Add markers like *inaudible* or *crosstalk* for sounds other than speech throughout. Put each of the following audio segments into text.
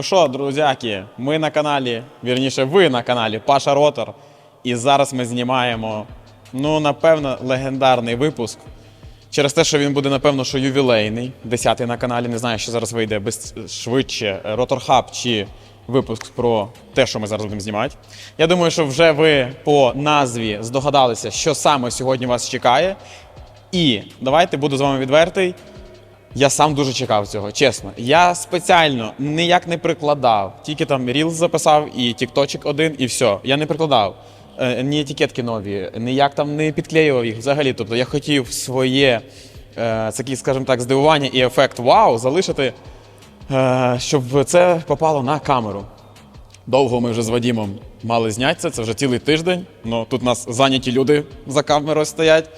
Ну що, друзяки, ми на каналі, вірніше, ви на каналі Паша Ротор. І зараз ми знімаємо, ну, напевно, легендарний випуск. Через те, що він буде, напевно, що ювілейний, 10-й на каналі. Не знаю, що зараз вийде без швидше Ротор Хаб чи випуск про те, що ми зараз будемо знімати. Я думаю, що вже ви по назві здогадалися, що саме сьогодні вас чекає. І давайте буду з вами відвертий. Я сам дуже чекав цього, чесно. Я спеціально ніяк не прикладав. Тільки там Reels записав і тікточок один, і все. Я не прикладав. Е, ні етикетки нові, ніяк там не підклеював їх взагалі. Тобто я хотів своє, е, такі, скажімо так, здивування і ефект вау залишити, е, щоб це попало на камеру. Довго ми вже з Вадімом мали зняти це, це вже цілий тиждень. Ну, тут у нас зайняті люди за камерою стоять.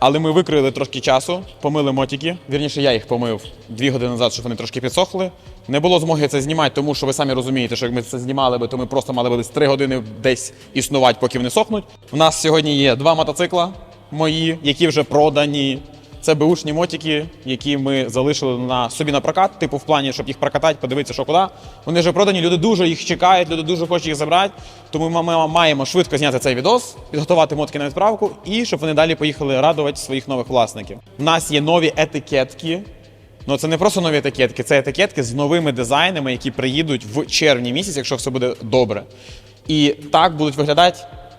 Але ми викрили трошки часу, помили мотики. Вірніше, я їх помив дві години назад, щоб вони трошки підсохли. Не було змоги це знімати, тому що ви самі розумієте, що як ми це знімали то ми просто мали би десь три години десь існувати, поки вони сохнуть. У нас сьогодні є два мотоцикла мої, які вже продані. Це беушні мотики, які ми залишили на собі на прокат, типу в плані, щоб їх прокатати, подивитися, що куди. Вони вже продані, люди дуже їх чекають, люди дуже хочуть їх забрати. Тому ми ми маємо швидко зняти цей відос, підготувати мотки на відправку і щоб вони далі поїхали радувати своїх нових власників. У нас є нові етикетки. Ну це не просто нові етикетки, це етикетки з новими дизайнами, які приїдуть в червні місяць, якщо все буде добре. І так будуть виглядати,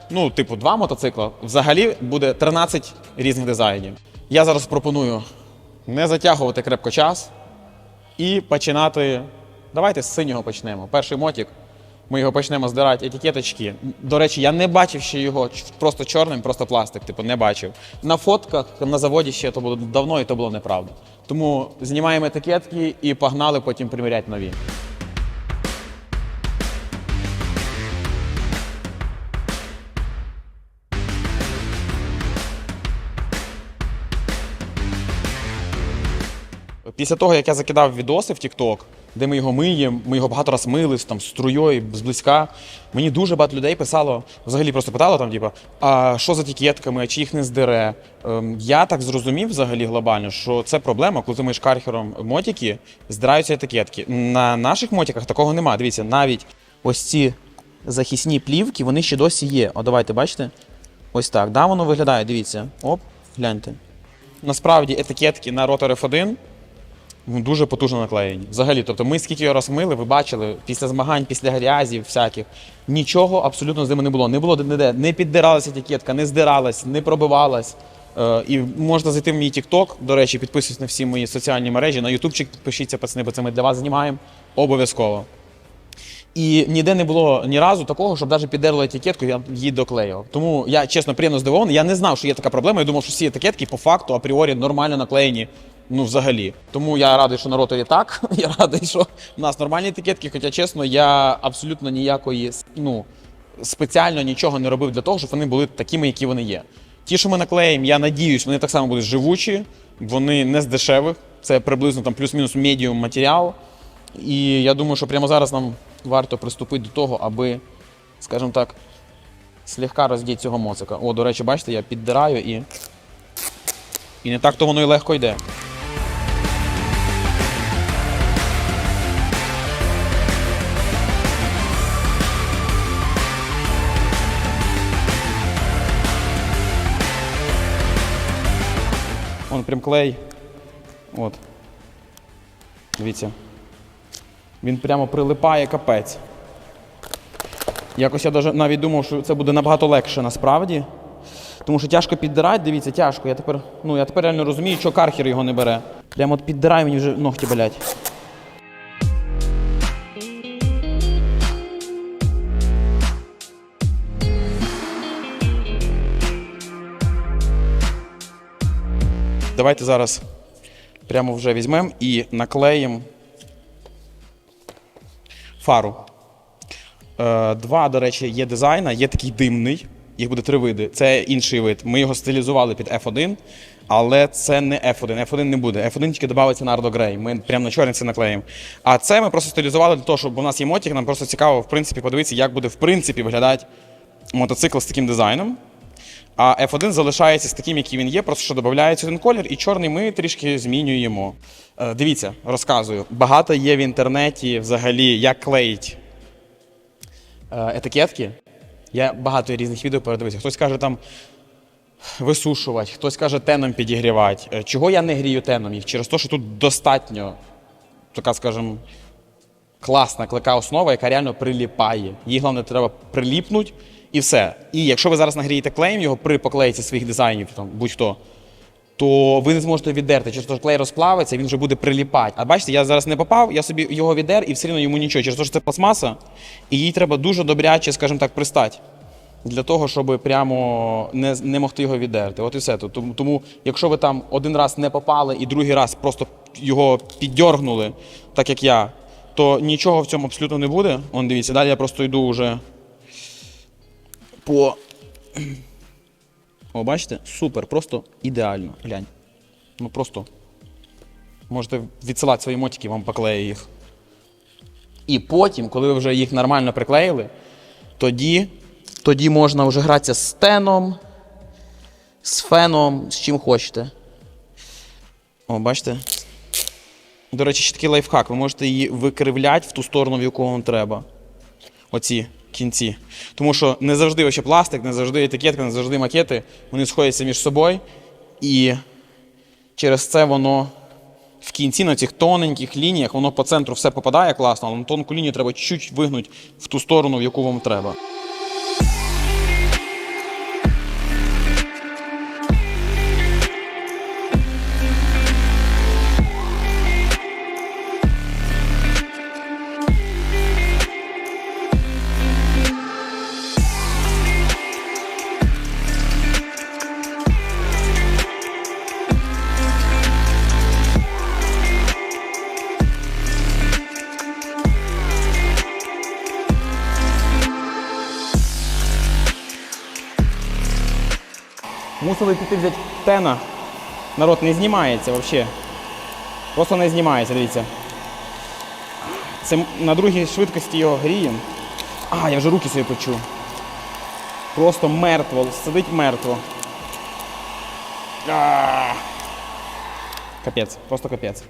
ну, типу, два мотоцикла. Взагалі буде 13 різних дизайнів. Я зараз пропоную не затягувати крепко час і починати. Давайте з синього почнемо. Перший мотик. Ми його почнемо здирати етикеточки. До речі, я не бачив ще його просто чорним, просто пластик, типу, не бачив. На фотках на заводі ще то було давно і то було неправда. Тому знімаємо етикетки і погнали потім приміряти нові. Після того, як я закидав відоси в TikTok, де ми його миємо, ми його багато раз мили там, струєю, зблизька, мені дуже багато людей писало, взагалі просто питало там, типу, а що з етикетками, чи їх не здере. Ем, я так зрозумів взагалі глобально, що це проблема, коли ти миєш кархером мотики, здираються етикетки. На наших мотиках такого немає. Дивіться, навіть ось ці захисні плівки, вони ще досі є. О, давайте, бачите? Ось так. Да, воно виглядає, дивіться. Оп, гляньте. Насправді етикетки на Rotor F1 ну, дуже потужно наклеєні. Взагалі, тобто ми скільки його раз ви бачили, після змагань, після грязів всяких, нічого абсолютно з ними не було. Не було ніде, не піддиралася етикетка, не здиралась, не пробивалась. Е, і можна зайти в мій TikTok, до речі, підписуйтесь на всі мої соціальні мережі, на ютубчик підпишіться, пацани, бо це ми для вас знімаємо. Обов'язково. І ніде не було ні разу такого, щоб навіть піддерли етикетку, я її доклеював. Тому я чесно приємно здивований. Я не знав, що є така проблема. Я думав, що всі етикетки по факту апріорі нормально наклеєні. Ну, взагалі. Тому я радий, що на роторі так. *laughs* Я радий, що в нас нормальні етикетки. Хоча, чесно, я абсолютно ніякої ну, спеціально нічого не робив для того, щоб вони були такими, які вони є. Ті, що ми наклеїмо, я надіюсь, вони так само будуть живучі, вони не з дешевих. Це приблизно там плюс-мінус медіум матеріал. І я думаю, що прямо зараз нам варто приступити до того, аби, скажімо так, слегка роздіти цього моцика. О, до речі, бачите, я піддираю і. І не так то воно і легко йде. Вон прям клей. От. Дивіться. Він прямо прилипає капець. Якось я навіть думав, що це буде набагато легше насправді. Тому що тяжко піддирати, дивіться, тяжко. Я тепер, ну, я тепер реально розумію, що кархер його не бере. Прямо от піддирає мені вже ногті болять. Давайте зараз прямо вже візьмемо і наклеїмо фару. Е, Два, до речі, є дизайна, є такий димний, їх буде три види. Це інший вид. Ми його стилізували під F1, але це не F1. F1 не буде. F1 тільки додається на Ardо Grey. Ми прямо на чорний це наклеїмо. А це ми просто стилізували для того, щоб у нас є мотик, нам просто цікаво, в принципі, подивитися, як буде в принципі виглядати мотоцикл з таким дизайном. А F1 залишається з таким, який він є, просто що додається один колір, і чорний ми трішки змінюємо. Е, дивіться, розказую. Багато є в інтернеті взагалі, як клеїть е, етикетки. Я багато різних відео передивився. Хтось каже там висушувати, хтось каже теном підігрівати. Е, Чого я не грію теном їх? Через те, що тут достатньо, така, скажімо, класна клика основа, яка реально приліпає. Їй головне треба приліпнути і все. І якщо ви зараз нагрієте клеєм його при поклейці своїх дизайнів, там будь-хто, то ви не зможете віддерти. Через те, що клей розплавиться, він вже буде приліпати. А бачите, я зараз не попав, я собі його віддер і все одно йому нічого. Через те, що це пластмаса, і їй треба дуже добряче, скажімо так, пристати. Для того, щоб прямо не, не могти його віддерти. От і все. Тому, тому, якщо ви там один раз не попали і другий раз просто його піддьоргнули, так як я, то нічого в цьому абсолютно не буде. Он дивіться, далі я просто йду вже по. *clears throat* О, бачите? Супер, просто ідеально. Глянь. Ну просто можете відсилати свої мотики, вам поклею їх. І потім, коли ви вже їх нормально приклеїли, тоді, тоді можна вже гратися з теном, з феном, з чим хочете. О, бачите? До речі, ще такий лайфхак. Ви можете її викривляти в ту сторону, в яку вам треба. Оці кінці. Тому що не завжди вообще пластик, не завжди етикетка, не завжди макети, вони сходяться між собою. І через це воно в кінці на цих тоненьких лініях, воно по центру все попадає класно, але на тонку лінію треба чуть-чуть вигнути в ту сторону, в яку вам треба. Мусили піти взяти тена. Народ не знімається взагалі. Просто не знімається, дивіться. Це на другій швидкості його гріємо. А, я вже руки собі почув. Просто мертво, сидить мертво. Капець, просто капець.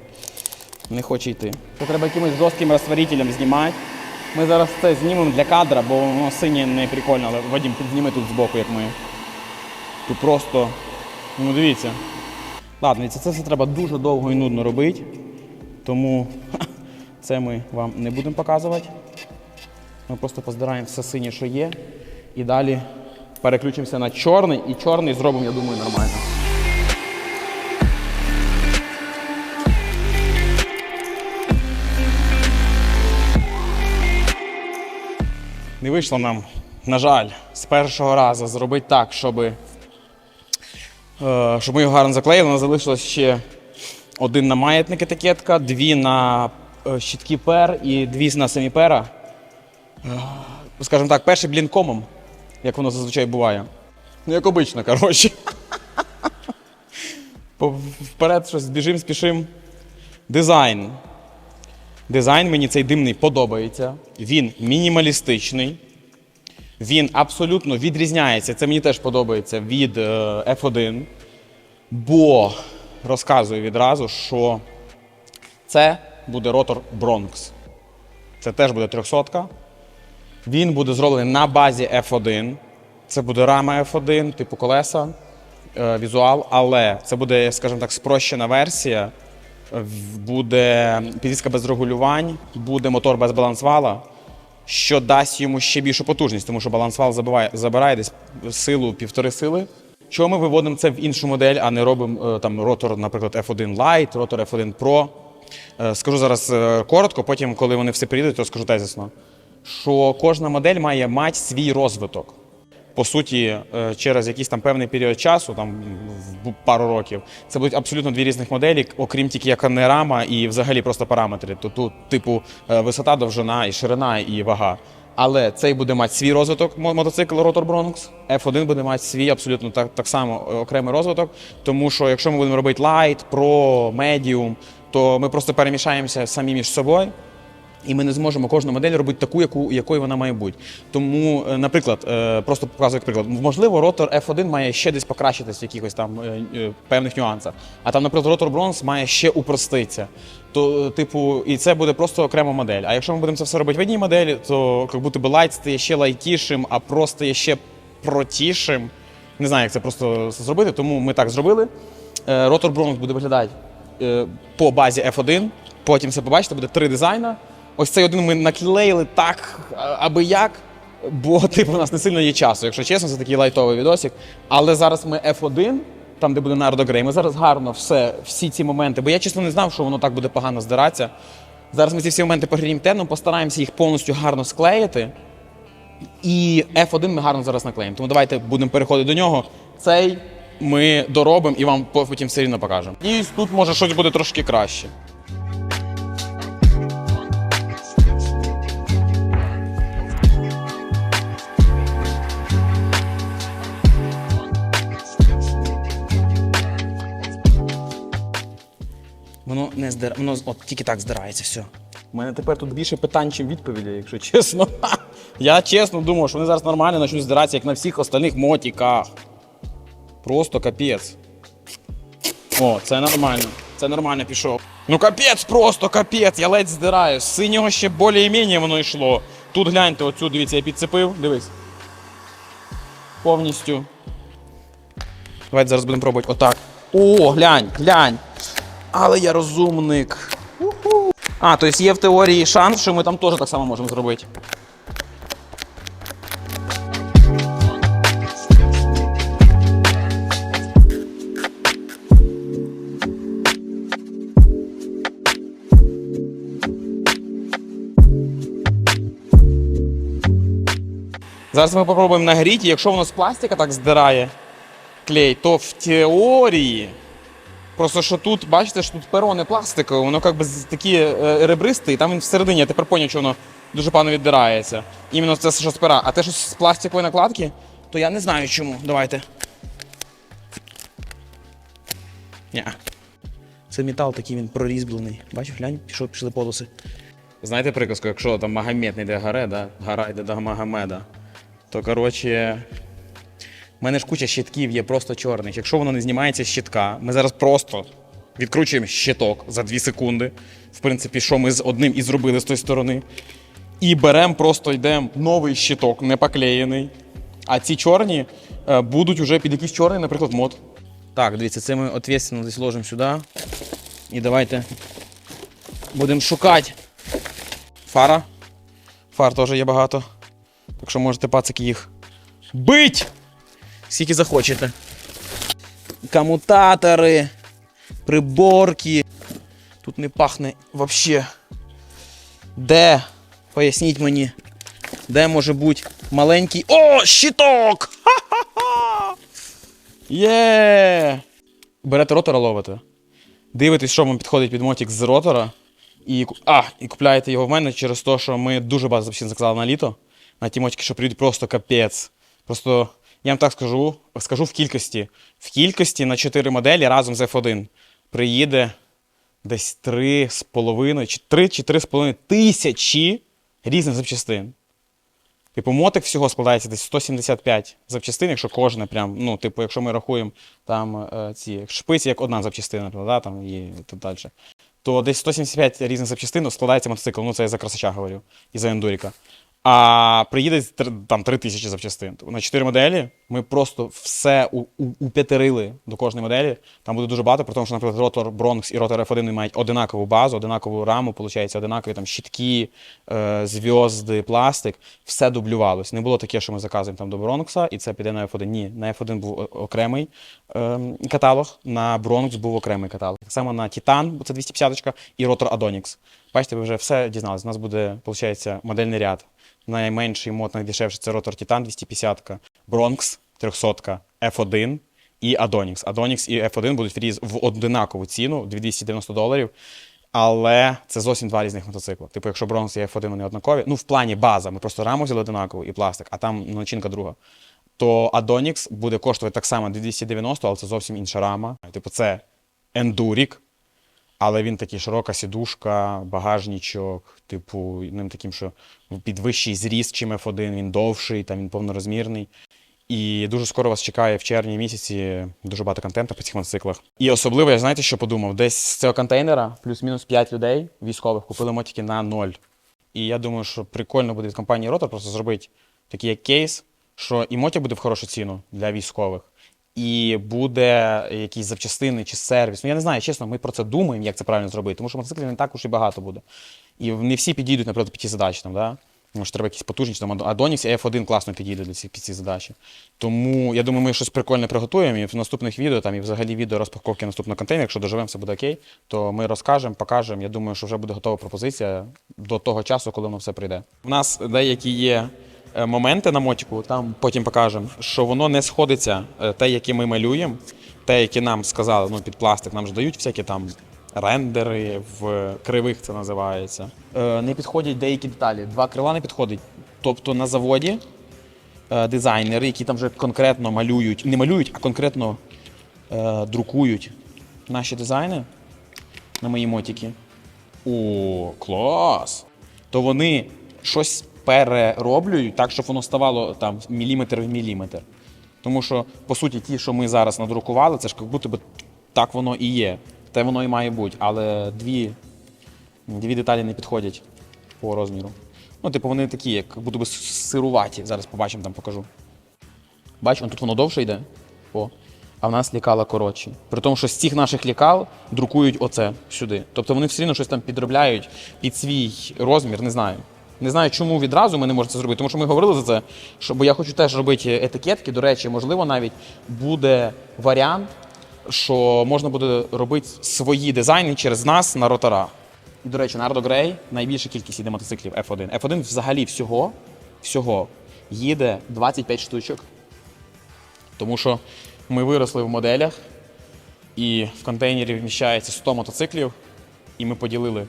Не хоче йти. Це треба якимось жорстким розтворителем знімати. Ми зараз це знімемо для кадра, бо воно синє не прикольно, але Вадим, підзніми тут збоку, як ми. Тут просто, ну дивіться. Ладно, дивіться, це все треба дуже довго і нудно робити. Тому *laughs* це ми вам не будемо показувати. Ми просто поздираємо все синє, що є. І далі переключимося на чорний, і чорний зробимо, я думаю, нормально. Не вийшло нам, на жаль, з першого разу зробити так, щоб, е, щоб ми його гарно заклеїли. У нас залишилось ще один на маятник етикетка, дві на е, щитки пер і дві на самі пера. Е, Скажімо так, перший блінкомом, як воно зазвичай буває. Ну, як обично, коротше. Вперед щось біжим, спішим. Дизайн. Дизайн мені цей димний подобається. Він мінімалістичний. Він абсолютно відрізняється. Це мені теж подобається від е, F1. Бо розказую відразу, що це буде ротор Bronx. Це теж буде 300. Він буде зроблений на базі F1. Це буде рама F1, типу колеса, е, візуал, але це буде, скажімо так, спрощена версія. Буде підвізка без регулювань, буде мотор без балансвала, що дасть йому ще більшу потужність, тому що балансвал забиває, забирає десь силу півтори сили. Чого ми виводимо це в іншу модель, а не робимо е, там ротор, наприклад, F1 Lite, ротор F1 Pro. Е, Скажу зараз е, коротко, потім, коли вони все приїдуть, розкажу тезисно. Що кожна модель має мати свій розвиток. По суті, е, через якийсь там певний період часу, там в пару років, це будуть абсолютно дві різних моделі, окрім тільки яка не рама і взагалі просто параметри. То тут, типу, е, висота, довжина, і ширина, і вага. Але цей буде мати свій розвиток мотоцикл Rotor Bronx, F1 буде мати свій абсолютно так, так само е, окремий розвиток. Тому що якщо ми будемо робити Light, Pro, Medium, то ми просто перемішаємося самі між собою. І ми не зможемо кожну модель робити таку, яку, якою вона має бути. Тому, е, наприклад, е, просто показую як приклад, можливо, ротор F1 має ще десь покращитись в якихось там е, певних нюансах. А там, наприклад, ротор Bronze має ще упроститися. То, типу, і це буде просто окрема модель. А якщо ми будемо це все робити в одній моделі, то як будто би лайт стає ще лайтішим, а просто є ще протішим. Не знаю, як це просто зробити, тому ми так зробили. Ротор Bronze буде виглядати по базі F1. Потім все побачите, буде три дизайна. Ось цей один ми наклеїли так, аби як. Бо, *laughs* типу, у нас не сильно є часу, якщо чесно, це такий лайтовий відосик. Але зараз ми F1, там, де буде Нардо Грей, ми зараз гарно все, всі ці моменти, бо я чесно не знав, що воно так буде погано здиратися. Зараз ми ці всі моменти погріємо темно, постараємося їх повністю гарно склеїти. І F1 ми гарно зараз наклеїмо. Тому давайте будемо переходити до нього. Цей ми доробимо і вам потім все рівно покажемо. І тут може щось буде трошки краще. Не здира... воно от тільки так здирається все. У мене тепер тут більше питань, ніж відповідей, якщо чесно. *laughs* Я чесно думав, що вони зараз нормально почнуть здиратися, як на всіх остальних мотіках. Просто капець. О, це нормально. Це нормально пішов. Ну капець, просто капець, я ледь здираю. З синього ще більш-менш воно йшло. Тут гляньте, оцю, дивіться, я підцепив, дивись. Повністю. Давайте зараз будемо пробувати отак. О, глянь, глянь. Але я розумник. Уху. А, тобто є в теорії шанс, що ми там теж так само можемо зробити. Зараз ми попробуємо нагріти, якщо воно з пластика так здирає клей, то в теорії Просто що тут, бачите, що тут перо не пластикове, воно як би такі е, ребристе, і там він всередині, я тепер поняв, що воно дуже погано віддирається. Іменно це що з пера. А те, що з пластикової накладки, то я не знаю чому. Давайте. Ні. Це метал такий він прорізблений. Бачиш, глянь, пішов, пішли полоси. Знаєте приказку, якщо там Магомед не йде горе, да? гора йде до Магомеда, то коротше. У мене ж куча щитків є просто чорних. Якщо воно не знімається з щитка, ми зараз просто відкручуємо щиток за 2 секунди. В принципі, що ми з одним і зробили з тої сторони. І беремо, просто йдемо новий щиток, не поклеєний. А ці чорні е, будуть вже під якийсь чорний, наприклад, мод. Так, дивіться, це ми відповідально десь ложимо сюди. І давайте будемо шукати. Фара. Фар теж є багато. Так що можете пацики їх бить! Скільки захочете. Комутатори, приборки. Тут не пахне взагалі. Де? Поясніть мені. Де може бути маленький. О, щиток! Ха-ха-ха! Є! Берете ротора ловите. Дивитесь, що вам підходить під мотик з ротора. І, а, і купляєте його в мене через те, що ми дуже багато запчин заклали на літо. На ті мотики, що прийдуть просто капець. Просто я вам так скажу, скажу в кількості. В кількості на 4 моделі разом з F1 приїде десь 3,5 чи 3 чи 3,5 тисячі різних запчастин. Типу, мотик всього складається десь 175 запчастин, якщо кожне прям, ну, типу, якщо ми рахуємо там е, ці шпиці як одна запчастина, да, там і так далі. То десь 175 різних запчастин складається мотоцикл. Ну, це я за красача говорю, і за ендуріка. А приїде там 3 тисячі запчастин. На 4 моделі ми просто все уп'ятерили до кожної моделі. Там буде дуже багато, при тому, що, наприклад, ротор Bronx і ротор F1 мають одинакову базу, одинакову раму, виходить, одинакові там щитки, е, зв'язди, пластик. Все дублювалось. Не було таке, що ми заказуємо там до Bronx, і це піде на F1. Ні, на F1 був окремий ем, каталог, на Bronx був окремий каталог. Так само на Titan, бо це 250 і ротор Adonix. Бачите, ви вже все дізналися. У нас буде, виходить, модельний ряд. Найменший мод, найдешевший це ротор Titan 250, Bronx 300, F1 і Adonix. Adonix і F1 будуть різ в однакову ціну 290 доларів. Але це зовсім два різних мотоцикла. Типу, якщо Bronx і F1 вони однакові, ну в плані база, ми просто раму взяли однакову і пластик, а там начинка друга. То Adonix буде коштувати так само 290, але це зовсім інша рама. Типу, це Enduric, Але він такий широка сідушка, багажничок, типу, ним таким, що під вищий зріст, чим F1, він довший, там він повнорозмірний. І дуже скоро вас чекає в червні місяці дуже багато контенту по цих мотоциклах. І особливо, я знаєте, що подумав? Десь з цього контейнера плюс-мінус 5 людей військових купили мотики на ноль. І я думаю, що прикольно буде від компанії Rotor просто зробити такий як кейс, що і мотик буде в хорошу ціну для військових, і буде якісь запчастини чи сервіс. Ну я не знаю, чесно, ми про це думаємо, як це правильно зробити, тому що мотоциклів не так уж і багато буде. І не всі підійдуть, наприклад, під ці задачі. Там, да? Тому що треба якісь потужніші, там Adonix і F1 класно підійде для цих під ці задачі. Тому я думаю, ми щось прикольне приготуємо і в наступних відео, там і взагалі відео розпаковки наступного контейнера, якщо доживемо, все буде окей, то ми розкажемо, покажемо. Я думаю, що вже буде готова пропозиція до того часу, коли воно все прийде. У нас деякі є моменти на мотику, там потім покажемо, що воно не сходиться, е, те, яке ми малюємо, те, яке нам сказали, ну під пластик, нам ж дають всякі там рендери в кривих це називається. Е, не підходять деякі деталі. Два крила не підходять. Тобто на заводі е, дизайнери, які там вже конкретно малюють, не малюють, а конкретно е, друкують наші дизайни на мої мотики. О, клас! То вони щось перероблюють так, щоб воно ставало там міліметр в міліметр. Тому що, по суті, ті, що ми зараз надрукували, це ж як будто би так воно і є. Те воно і має бути. Але дві, дві деталі не підходять по розміру. Ну, типу, вони такі, як будто би сируваті. Зараз побачимо, там покажу. Бачиш, он тут воно довше йде. О. А в нас лікала коротші. При тому, що з цих наших лікал друкують оце сюди. Тобто вони все одно щось там підробляють під свій розмір, не знаю. Не знаю, чому відразу ми не можемо це зробити, тому що ми говорили за це, що, бо я хочу теж робити етикетки. До речі, можливо, навіть буде варіант, що можна буде робити свої дизайни через нас на ротора. І, до речі, на Ardо Grey найбільша кількість їде мотоциклів F1. F1 взагалі всього, всього їде 25 штучок. Тому що ми виросли в моделях, і в контейнері вміщається 100 мотоциклів, і ми поділили.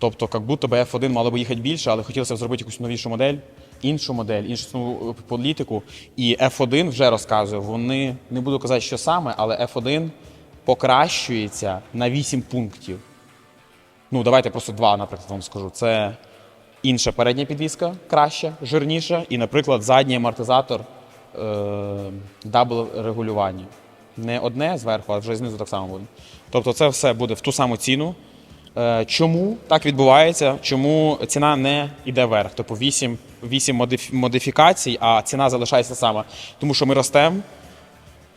Тобто, як будто би F1 мало би їхати більше, але хотілося б зробити якусь новішу модель, іншу модель, іншу політику. І F1 вже розказує, вони не буду казати, що саме, але F1 покращується на 8 пунктів. Ну, давайте просто два, наприклад, вам скажу. Це інша передня підвіска, краща, жирніша, і, наприклад, задній амортизатор е, дабл регулювання. Не одне зверху, а вже знизу так само буде. Тобто це все буде в ту саму ціну. Е, Чому так відбувається? Чому ціна не йде вверх? Тобто 8, 8 модифікацій, а ціна залишається сама. Тому що ми ростемо,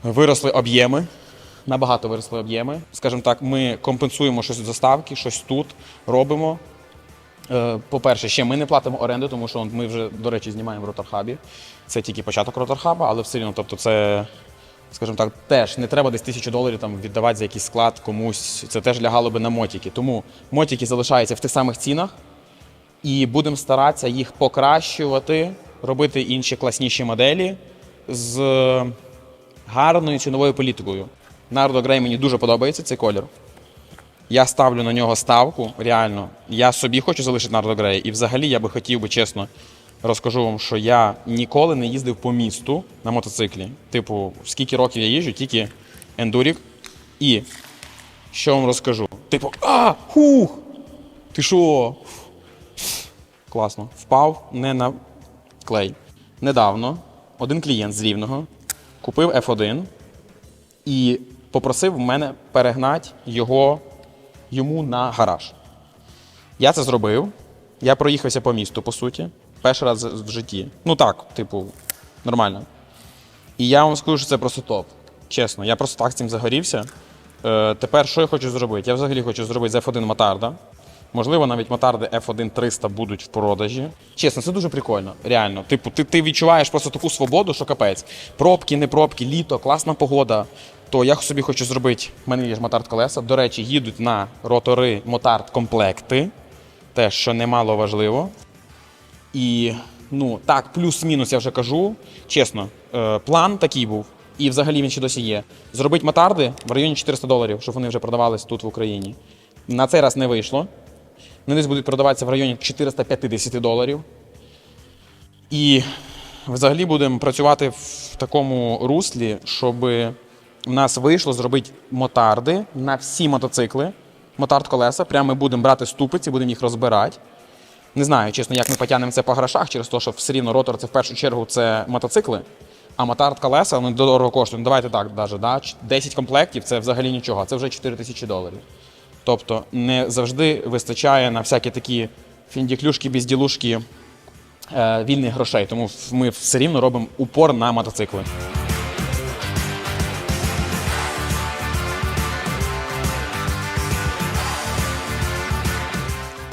виросли об'єми, набагато виросли об'єми. Скажімо так, ми компенсуємо щось з доставки, щось тут робимо. Е, По-перше, ще ми не платимо оренду, тому що ми вже, до речі, знімаємо в Роторхабі. Це тільки початок Роторхаба, але все одно, тобто це, скажімо так, теж не треба десь тисячу доларів там віддавати за якийсь склад комусь. Це теж лягало би на мотики. Тому мотики залишаються в тих самих цінах, і будемо старатися їх покращувати, робити інші класніші моделі з гарною ціновою політикою. Нардо Грей мені дуже подобається цей колір. Я ставлю на нього ставку, реально. Я собі хочу залишити Нардо Грей. І взагалі я би хотів би чесно розкажу вам, що я ніколи не їздив по місту на мотоциклі. Типу, скільки років я їжджу, тільки ендурік. І що вам розкажу? Типу, а, хух! Ти що? Класно. Впав не на клей. Недавно один клієнт з Рівного купив F1 і попросив мене перегнати його йому на гараж. Я це зробив. Я проїхався по місту, по суті, перший раз в житті. Ну так, типу, нормально. І я вам скажу, що це просто топ. Чесно, я просто так цим загорівся. Е, тепер що я хочу зробити? Я взагалі хочу зробити з F1 Мотарда. Можливо, навіть мотарди F1 300 будуть в продажі. Чесно, це дуже прикольно. Реально. Типу, ти, ти відчуваєш просто таку свободу, що капець. Пробки, не пробки, літо, класна погода. То я собі хочу зробити. В мене є ж мотард колеса. До речі, їдуть на ротори мотард комплекти. Те, що немало важливо. І ну так, плюс-мінус я вже кажу. Чесно, е, план такий був, і взагалі він ще досі є. Зробити матарди в районі 400 доларів, щоб вони вже продавались тут в Україні. На цей раз не вийшло. Вони десь будуть продаватися в районі 450 доларів. І взагалі будемо працювати в такому руслі, щоб в нас вийшло зробити мотарди на всі мотоцикли мотард колеса. Прямо ми будемо брати ступиці, будемо їх розбирати. Не знаю, чесно, як ми потягнемо це по грошах, через те, що все рівно ротор це в першу чергу це мотоцикли. А мотард колеса вони дорого коштують. Ну, давайте так, даже, да? 10 комплектів це взагалі нічого, це вже 4 тисячі доларів. Тобто не завжди вистачає на всякі такі фіндіклюшки, безділушки е, вільних грошей. Тому ми все рівно робимо упор на мотоцикли.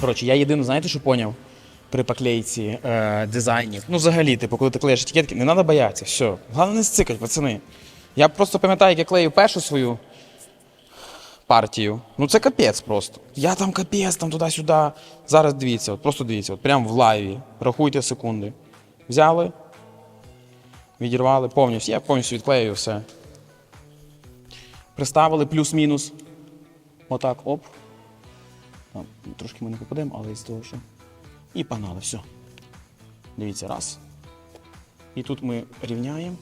Коротше, я єдине, знаєте, що поняв при поклейці е, дизайнів. Ну, взагалі, типу, коли ти клеїш етикетки, не треба боятися. Все. Головне не сцикать, пацани. Я просто пам'ятаю, як я клеїв першу свою партію. Ну це капець просто. Я там капець, там туди-сюди. Зараз дивіться, от просто дивіться, от прямо в лайві. Рахуйте секунди. Взяли, відірвали повністю. Я повністю відклею все. Приставили плюс-мінус. Отак, оп. Там, трошки ми не попадемо, але із того, що. І погнали, все. Дивіться, раз. І тут ми рівняємо.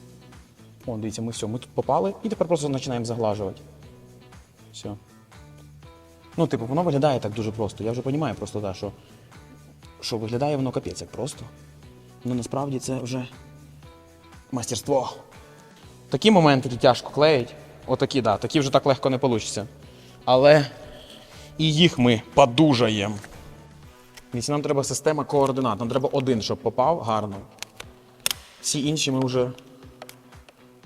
О, дивіться, ми все, ми тут попали і тепер просто починаємо заглажувати. Все. Ну, типу, воно виглядає так дуже просто. Я вже розумію просто, да, що, що виглядає воно капець як просто. Ну насправді це вже мастерство. Такі моменти тут тяжко клеїть. Отакі, да, такі вже так легко не вийде. Але і їх ми подужаємо. Дивіться, нам треба система координат. Нам треба один, щоб попав гарно. Всі інші ми вже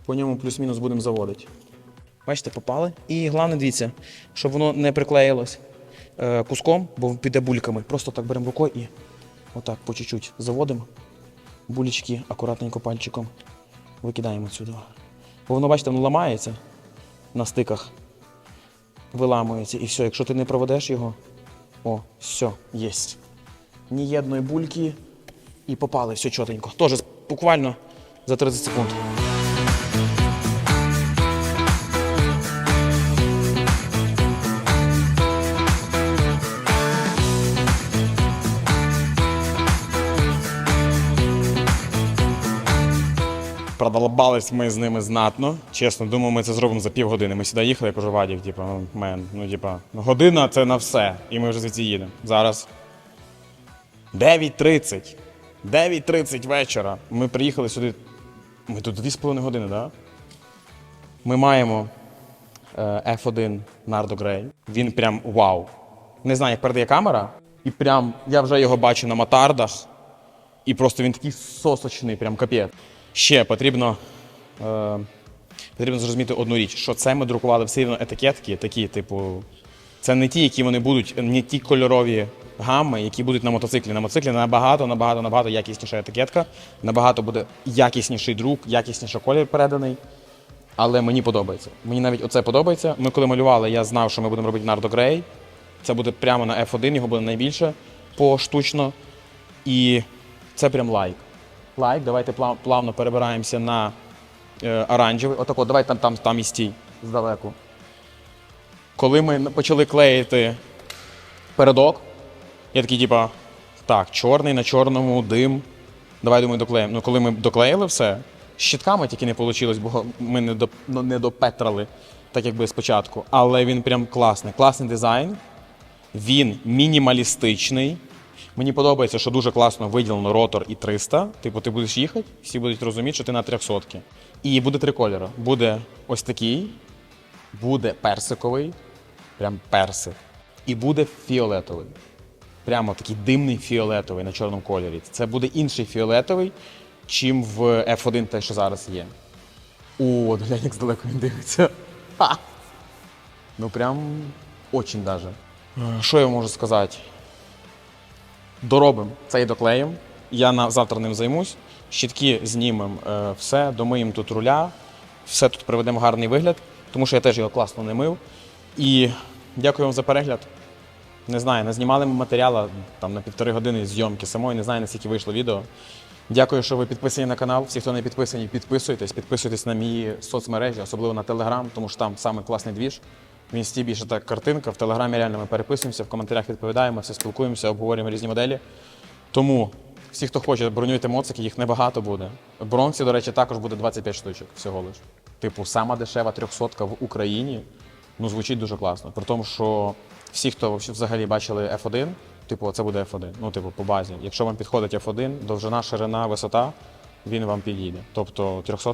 по ньому плюс-мінус будемо заводити. Бачите, попали. І головне, дивіться, щоб воно не приклеїлось е, куском, бо піде бульками. Просто так беремо рукою і отак по чуть-чуть заводимо. Булечки акуратненько пальчиком викидаємо сюди. Бо воно, бачите, воно ламається на стиках виламується і все. Якщо ти не проведеш його, о, все, єсть. Ні єдної бульки і попали, все чотенько. Теж буквально за 30 секунд. Продолбались ми з ними знатно. Чесно, думаю, ми це зробимо за півгодини. Ми сюди їхали, я кажу, Вадік, типу, ну, мен, ну, типа, година це на все. І ми вже звідси їдемо. Зараз 9.30. 9.30 вечора. Ми приїхали сюди. Ми тут 2,5 години, так? Да? Ми маємо е, F1 Nardo Grey. Він прям вау. Не знаю, як передає камера. І прям я вже його бачу на мотардах. І просто він такий сосочний, прям капець. Ще потрібно, е, потрібно зрозуміти одну річ, що це ми друкували все рівно етикетки, такі, типу, це не ті, які вони будуть, не ті кольорові гами, які будуть на мотоциклі. На мотоциклі набагато, набагато, набагато якісніша етикетка, набагато буде якісніший друк, якісніший колір переданий. Але мені подобається. Мені навіть оце подобається. Ми коли малювали, я знав, що ми будемо робити Nardo Grey. Це буде прямо на F1, його буде найбільше поштучно. І це прям лайк. Лайк, давайте плавно перебираємося на е, оранжевий. Отако, давай там, там, там і стій здалеку. Коли ми почали клеїти передок, я такий, типа, так, чорний на чорному, дим. Давай думаю, доклеїмо. Ну, коли ми доклеїли все, з щитками тільки не вийшло, бо ми не, до, ну, не допетрали, так якби спочатку. Але він прям класний. Класний дизайн. Він мінімалістичний. Мені подобається, що дуже класно виділено ротор і 300. Типу, ти будеш їхати, всі будуть розуміти, що ти на 300. І буде три кольори. Буде ось такий, буде персиковий, прям персик. І буде фіолетовий. Прямо такий димний фіолетовий на чорному кольорі. Це буде інший фіолетовий, чим в F1 те, що зараз є. О, глянь, як здалеку він дивиться. Ха! Ну прям очень даже. Що я можу сказати? Доробимо цей доклеєм. Я на завтра ним займусь. Щітки знімемо е, все, домиємо тут руля, все тут приведемо в гарний вигляд, тому що я теж його класно не мив. І дякую вам за перегляд. Не знаю, назнімали ми матеріалу там на півтори години зйомки самої, не знаю, наскільки вийшло відео. Дякую, що ви підписані на канал. Всі, хто не підписані, підписуйтесь, підписуйтесь на мої соцмережі, особливо на Телеграм, тому що там саме класний двіж. В інсті більше так картинка. В Телеграмі реально ми переписуємося, в коментарях відповідаємо, все спілкуємося, обговорюємо різні моделі. Тому всі, хто хоче, бронюйте моцики, їх небагато буде. В Бронксі, до речі, також буде 25 штучок всього лиш. Типу, сама дешева трьохсотка в Україні. Ну, звучить дуже класно. При тому, що всі, хто взагалі бачили F1, типу, це буде F1. Ну, типу, по базі. Якщо вам підходить F1, довжина, ширина, висота, він вам підійде. Тобто 300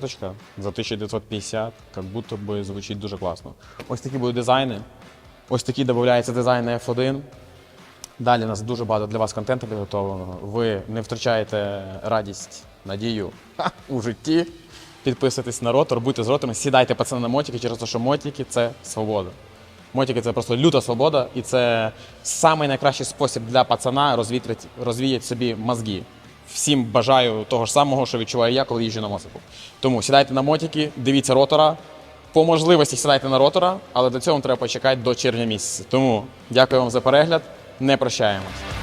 за 1950, як будто би звучить дуже класно. Ось такі будуть дизайни. Ось такі додається дизайн на F1. Далі у нас дуже багато для вас контенту підготовленого. Ви не втрачаєте радість, надію ха, у житті. Підписуйтесь на ротор, будьте з ротором, сідайте пацани на мотики через те, що мотики це свобода. Мотики це просто люта свобода, і це самий найкращий спосіб для пацана розвіяти собі мозги. Всім бажаю того ж самого, що відчуваю я, коли їжджу на мотику. Тому сідайте на мотики, дивіться ротора. По можливості сідайте на ротора, але до цього треба почекати до червня місяця. Тому дякую вам за перегляд. Не прощаємось.